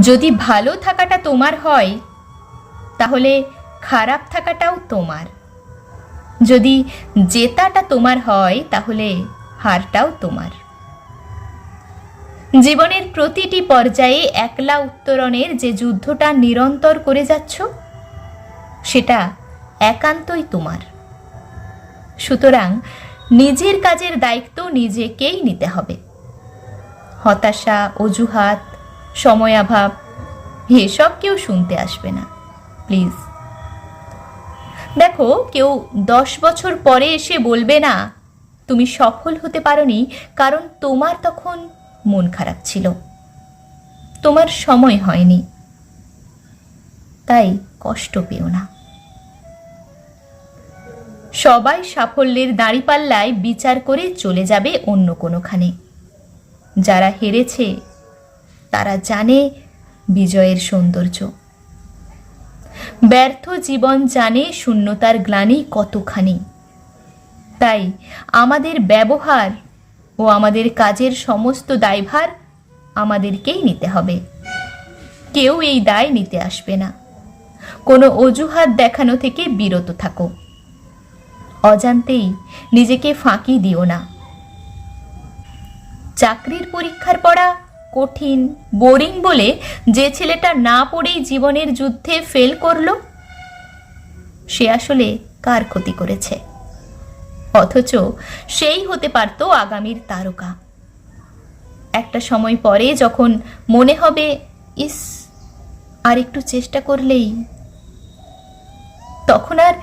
যদি ভালো থাকাটা তোমার হয়, তাহলে খারাপ থাকাটাও তোমার। যদি জেতাটা তোমার হয়, তাহলে হারটাও তোমার। জীবনের প্রতিটি পর্যায়ে একলা উত্তরণের যে যুদ্ধটা নিরন্তর করে যাচ্ছ, সেটা একান্তই তোমার। সুতরাং নিজের কাজের দায়িত্ব নিজেকেই নিতে হবে। হতাশা, অজুহাত সময়াভাব, এসব কেউ শুনতে আসবে না, প্লিজ। দেখো, কেউ দশ বছর পরে এসে বলবে না, তুমি সফল হতে পারোনি কারণ তোমার তখন মন খারাপ ছিল। তোমার সময় হয়নি। তাই কষ্ট পেও না। সবাই সাফল্যের দাঁড়িপাল্লায় বিচার করে চলে যাবে অন্য কোনোখানে। যারা হেরেছে তারা জানে বিজয়ের সৌন্দর্য। ব্যর্থ জীবন জানে শূন্যতার গ্লানি কতখানি। তাই আমাদের ব্যবহার ও আমাদের কাজের সমস্ত দায়ভার আমাদেরকেই নিতে হবে। কেউ এই দায় নিতে আসবে না। কোনো অজুহাত দেখানো থেকে বিরত থাকো। অজান্তেই নিজেকে ফাঁকি দিও না। চাকরির পরীক্ষার পড়া কঠিন, বোরিং বলে যে ছেলেটা না পড়েই জীবনের যুদ্ধে ফেল করল? সে আসলে কার ক্ষতি করেছে? অথচ সেই হতে পারত আগামীর তারকা। একটা সময় পরে যখন মনে হবে, ইস, আর একটু চেষ্টা করলেই, তখন আর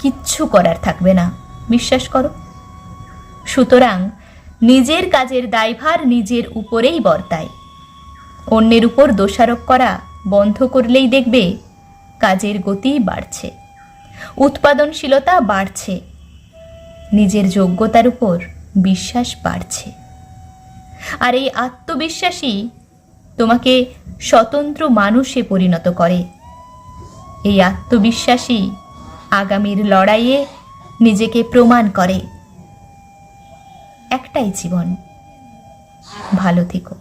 কিচ্ছু করার থাকবে না। বিশ্বাস করো? সুতরাং নিজের কাজের দায়ভার নিজের উপরেই বর্তায়। অন্যের উপর দোষারোপ করা বন্ধ করলেই দেখবে কাজের গতি বাড়ছে, উৎপাদনশীলতা বাড়ছে, নিজের যোগ্যতার উপর বিশ্বাস বাড়ছে। আর এই আত্মবিশ্বাসই তোমাকে স্বতন্ত্র মানুষে পরিণত করে। এই আত্মবিশ্বাসী আগামীর লড়াইয়ে নিজেকে প্রমাণ করে। একটাই জীবন। ভালো থেকো।